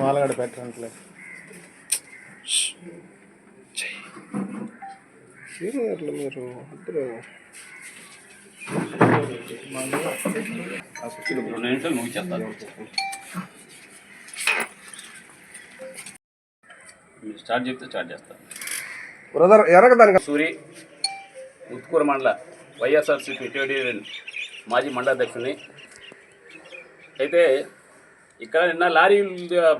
వాళ్ళగడ పెట్టంట్లే అట్లా మీరు ఇద్దరు రెండు నిమిషాలు ముగిచేస్తాను మీరు స్టార్ట్ చెప్తే స్టార్ట్ చేస్తాను. బ్రదర్ ఎరగదానికి సూరి ఉత్కూరు మండల వైఎస్ఆర్సీపీ టీడీ మాజీ మండలాధ్యక్షుని అయితే ఇక్కడ నిన్న లారీ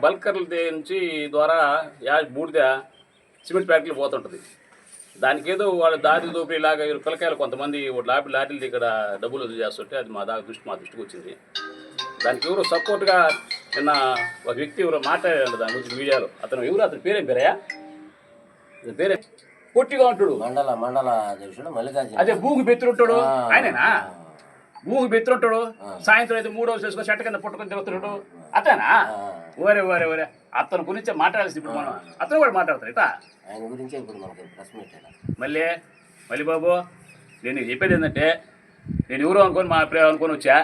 బల్కర్ల నుంచి ద్వారా యా బూడిద సిమెంట్ ఫ్యాక్టరీలు పోతుంటుంది. దానికి ఏదో వాళ్ళ దారి దోపిడీ ఇలాగ పిల్లకాయలు కొంతమంది లారీ లారీలు ఇక్కడ డబ్బులు చేస్తుంటే అది మా దా దృష్టి మా దృష్టికి వచ్చింది. దానికి ఎవరు సపోర్ట్గా నిన్న ఒక వ్యక్తి ఎవరు మాట్లాడాడు దాని గురించి మీడియాలో. అతను ఎవరు? అతని పేరేం అతని పేరే? పొట్టిగా ఉంటాడు. మండల మండల అధ్యక్షుడు మల్లికార్జున. అదే భూమికి బెత్తురుంటాడు ఆ. ఆయనేనా? భూమికి బెత్తురుంటాడు సాయంత్రం అయితే మూడు వేసుకొని చెట్ట కింద పుట్టుకొని తిరుగుతున్నాడు అతనా? ఓరే ఓరే ఓరే అతని గురించి మాట్లాడాల్సి ఇప్పుడు మనం. అతను కూడా మాట్లాడతారు ఆయన గురించే ఇప్పుడు మనకి. మళ్ళీ మళ్ళీ బాబు నేను నీకు చెప్పేది ఏంటంటే నేను ఎవరో అనుకొని మా ప్రేమ అనుకొని వచ్చా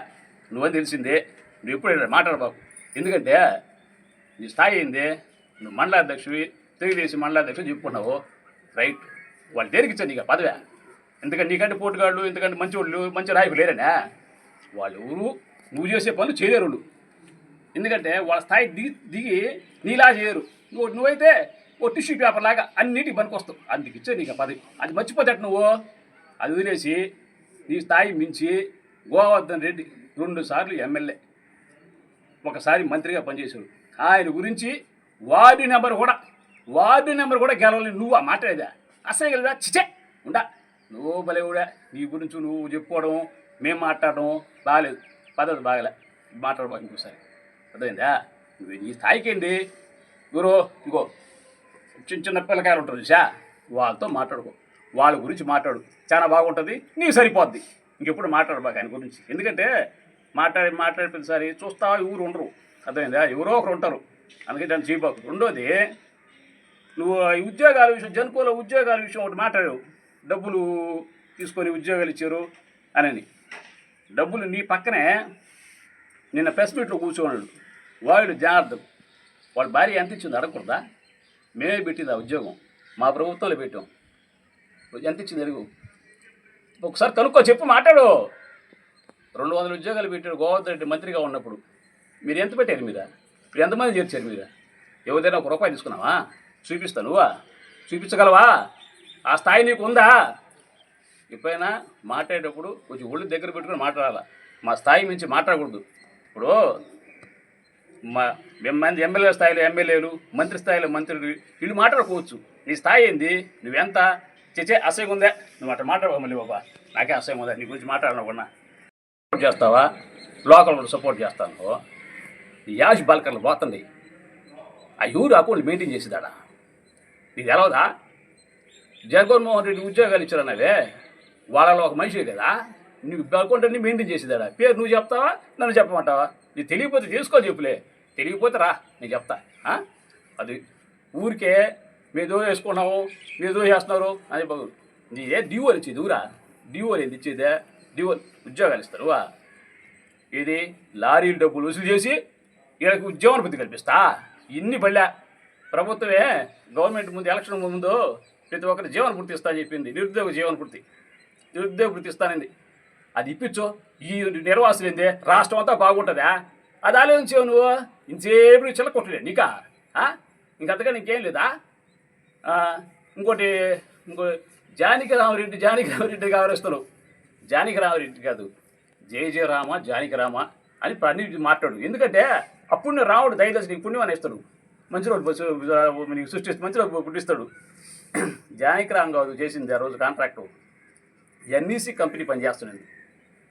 నువ్వని తెలిసింది నువ్వు ఎప్పుడు మాట్లాడు బాబు. ఎందుకంటే నీ స్థాయి ఏంది? నువ్వు మండలాధ్యక్షువి తెలుగుదేశం మండలాధ్యక్షుడు చెప్పుకున్నావు. రైట్. వాళ్ళు దేనికి ఇచ్చారు నీకు పదవే. ఎందుకంటే నీకంటే పోటుగాళ్ళు ఎందుకంటే మంచి వాళ్ళు మంచి నాయకులు లేరనే? వాళ్ళు ఎవరు నువ్వు చేసే పనులు చేయలేరు వాళ్ళు. ఎందుకంటే వాళ్ళ స్థాయి దిగి దిగి నీలా చేయరు. నువ్వు నువ్వైతే ఓ టిష్యూ పేపర్ లాగా అన్నిటికి పనికొస్తావు. అందుకు ఇచ్చే నీకు పదవి. అది మర్చిపోతాడు నువ్వు? అది వదిలేసి నీ స్థాయి మించి గోవర్ధన్ రెడ్డి రెండు సార్లు ఎమ్మెల్యే. ఒకసారి మంత్రిగా పనిచేశాడు. ఆయన గురించి వార్డు నెంబర్ కూడా వార్డు నెంబర్ కూడా గెలవలేదు నువ్వు ఆ మాట్లాడేదా అసలు గెలదా చిచే ఉండా. నువ్వు భలే కూడా నీ గురించి నువ్వు చెప్పుకోవడం మేము మాట్లాడడం బాగాలేదు పద్ధతి బాగలే. మాట్లాడబా ఇంకోసారి. అర్థమైందా? నువ్వు నీ స్థాయికి గురు ఇంకో. చిన్న చిన్న పిల్లకాయలు ఉంటారు చూసా వాళ్ళతో మాట్లాడుకో. వాళ్ళ గురించి మాట్లాడు. చాలా బాగుంటుంది. నీకు సరిపోద్ది. ఇంకెప్పుడు మాట్లాడబాక ఆయన గురించి. ఎందుకంటే మాట్లాడి మాట్లాడి చూస్తా ఊరు ఉండరు. అర్థమైందా? ఎవరో ఒకరు ఉంటారు. అందుకే దాన్ని చేయబాకు. రెండోది నువ్వు ఉద్యోగాల విషయం జనుకోలో ఉద్యోగాల విషయం ఒకటి మాట్లాడావు డబ్బులు తీసుకొని ఉద్యోగాలు ఇచ్చారు అని డబ్బులు నీ పక్కనే నిన్న ప్రెస్ మీట్లో కూర్చోన్నాడు వాళ్ళు జాగ్రత్త. వాళ్ళ భార్య ఎంత ఇచ్చింది అడగకూడదా? మేమే పెట్టింది ఆ ఉద్యోగం. మా ప్రభుత్వంలో పెట్టాం. ఎంత ఇచ్చింది అడుగు. ఒకసారి కనుక్కో చెప్పు మాట్లాడు. రెండు వందల ఉద్యోగాలు పెట్టాడు గోవర్ధన్ రెడ్డి మంత్రిగా ఉన్నప్పుడు. మీరు ఎంత పెట్టారు మీరా ఇప్పుడు ఎంతమంది చేర్చారు మీరా ఎవరిదైనా ఒక రూపాయి తీసుకున్నావా? చూపిస్తా నువ్వా? చూపించగలవా? ఆ స్థాయి నీకు ఉందా? ఎప్పుడైనా మాట్లాడేటప్పుడు కొంచెం ఒళ్ళు దగ్గర పెట్టుకుని మాట్లాడాలా. మా స్థాయి మించి మాట్లాడకూడదు. ఇప్పుడు మా మంది ఎమ్మెల్యే స్థాయిలో ఎమ్మెల్యేలు మంత్రి స్థాయిలో మంత్రులు వీళ్ళు మాట్లాడుకోవచ్చు. నీ స్థాయి ఏంది? నువ్వెంత? చేచే అసహ్యం ఉందా? నువ్వు అట్లా మాట్లాడవు మళ్ళీ బాబా. నాకే అసహ్యం ఉందా? నీ గురించి మాట్లాడనుకున్నా సపోర్ట్ చేస్తావా? లోకల్ వాళ్ళు సపోర్ట్ చేస్తాను. యాష్ బాల్కర్లు పోతుంది ఆ యూరు అకౌంట్ మెయింటైన్ చేసేదాడా? నీకు తెలవదా జగన్మోహన్ రెడ్డి ఉద్యోగాలు ఇచ్చారన్నావే వాళ్ళలో ఒక మనిషి కదా. నీకు అకౌంట్ అన్ని మెయింటైన్ చేసేదాడా? పేరు నువ్వు చెప్తావా? నన్ను చెప్పమంటావా? నీకు తెలియకపోతే తీసుకో చెప్పులే. తెలియకపోతే రా నేను చెప్తా. అది ఊరికే మీదో వేసుకున్నాము మీదో చేస్తున్నారు అని బాబు నీ ఏ డివోలు ఇచ్చేది ఊరా? డివోలు ఏంది ఇచ్చేదే? డివోలు ఉద్యోగాలు ఇస్తారు వా ఇది లారీలు డబ్బులు వసూలు చేసి వీళ్ళకి ఉద్యోగపతి కల్పిస్తా. ఇన్ని పళ్ళా. ప్రభుత్వమే గవర్నమెంట్ ముందు ఎలక్షన్ ముందు ప్రతి ఒక్కరి జీవన పూర్తి ఇస్తా చెప్పింది. నిరుద్యోగ జీవన పూర్తి నిరుద్యోగ పూర్తి ఇస్తానంది అది ఇప్పించు. ఈ నిర్వాసులు ఏంది రాష్ట్రం అంతా బాగుంటుందా? అది ఆలోచించావు నువ్వు. ఇంతసేపు నువ్వు చిల్లకొట్టలే నీకా? ఇంకంతగా నీకేం లేదా? ఇంకోటి ఇంకో జానకి రామరెడ్డి జానకి రామరెడ్డి గౌరవిస్తున్నావు జానకి రామరెడ్డి కాదు. జయ జయ రామ జానకి రామ అని అన్ని మాట్లాడు. ఎందుకంటే అప్పుడు రాముడు దయచేసి నీకు పుణ్యం అనేస్తాడు. మంచి రోజు నీకు సృష్టిస్తే మంచి రోజు పుట్టిస్తాడు. జానకి రామ్ కాదు చేసింది ఆ రోజు కాంట్రాక్టు ఎన్ఈసి కంపెనీ పనిచేస్తున్నది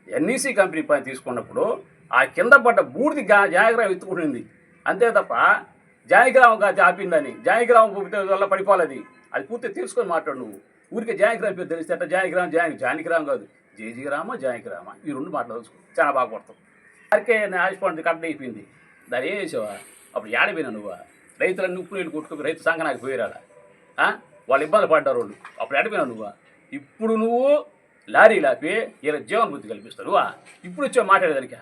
ఎన్ఈసి కంపెనీ పని తీసుకున్నప్పుడు ఆ కింద పడ్డ బూడిది గా జానకిరామ్ ఎత్తుకుంటుంది. అంతే తప్ప జానకిరామ్గా ఆపిందని జానకిరామ్ వల్ల పడిపోలేదు అది. పూర్తి తెలుసుకొని మాట్లాడు నువ్వు. ఊరికే జానకిరామ్ పేరు తెలిస్తే అట్ట జానకిరామ్ జానకి జానకిరామ్ కాదు. జయజీరామ జానకిరామ ఈ రెండు మాట్లాడవచ్చు చాలా బాగా పడతావు అరికే ఆయుష్పాండి కట్ట అయిపోయింది. దాని ఏం చేసావా? అప్పుడు ఏడపోయినా నువ్వు? రైతులన్నీ ఉప్పు నీళ్ళు కొట్టుకుని రైతు సంఘనానికి పోయిరాడా? వాళ్ళు ఇబ్బంది పడ్డారు వాళ్ళు. అప్పుడు ఎడపోయినావు నువ్వు? ఇప్పుడు నువ్వు లారీ లాపి ఇలా జీవన బుద్ధి కల్పిస్తారు. ఇప్పుడు వచ్చావు మాట్లాడేదానికి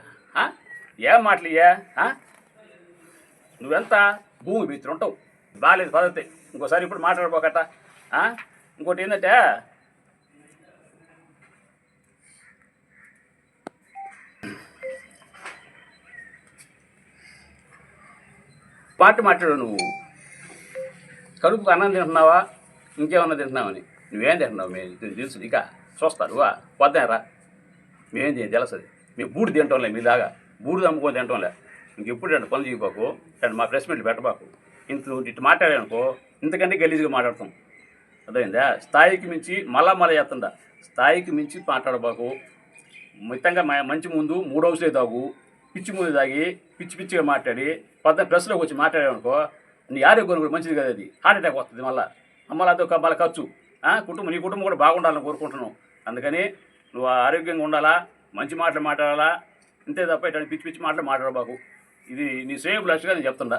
ఏం మాటలు నువ్వెంత భూమి భీతులు ఉంటావు? బాగాలేదు పద్ధతి. ఇంకోసారి ఇప్పుడు మాట్లాడబోకట ఇంకోటి ఏంటంటే పాట మాట్లాడు నువ్వు. కడుపుకు అన్నం తింటున్నావా? ఇంకేమన్నా తింటున్నామని నువ్వేం తింటున్నావు? మేము తెలుసు. ఇక చూస్తారు. వద్దారా మేమేం చేయం తెలుస్తుంది మేము బూడి తింటాంలే మీలాగా బూడి అమ్ముకొని తింటాంలే. ఇంకెప్పుడు రెండు పనులు చేయబాకు రెండు మా ప్రెస్ మీట్లు పెట్టబాకు. ఇంత ఇటు మాట్లాడానుకో ఇంతకంటే గలీజ్గా మాట్లాడతాం. అర్థమైందా? స్థాయికి మించి మళ్ళా మళ్ళా చేస్తుందా? స్థాయికి మించి మాట్లాడబాకు. మితంగా మంచి ముందు మూడు హౌస్లే తాగు. పిచ్చి ముందు తాగి పిచ్చి పిచ్చిగా మాట్లాడి పెద్ద ప్రెస్లోకి వచ్చి మాట్లాడామనుకో నీ ఆరోగ్యం కూడా మంచిది కదా అది హార్ట్ అటాక్ వస్తుంది మళ్ళీ. మళ్ళీ అదొక మళ్ళీ ఖర్చు ఆ, కుటుంబం నీ కుటుంబం కూడా బాగుండాలని కోరుకుంటున్నావు అందుకని నువ్వు ఆరోగ్యంగా ఉండాలా మంచి మాటలు మాట్లాడాలా ఇంతే తప్ప ఇట్లాంటి పిచ్చి పిచ్చి మాటలు మాట్లాడబాకు ఇది నీ సేఫ్ లక్ష్యంగా నేను చెప్తుండా.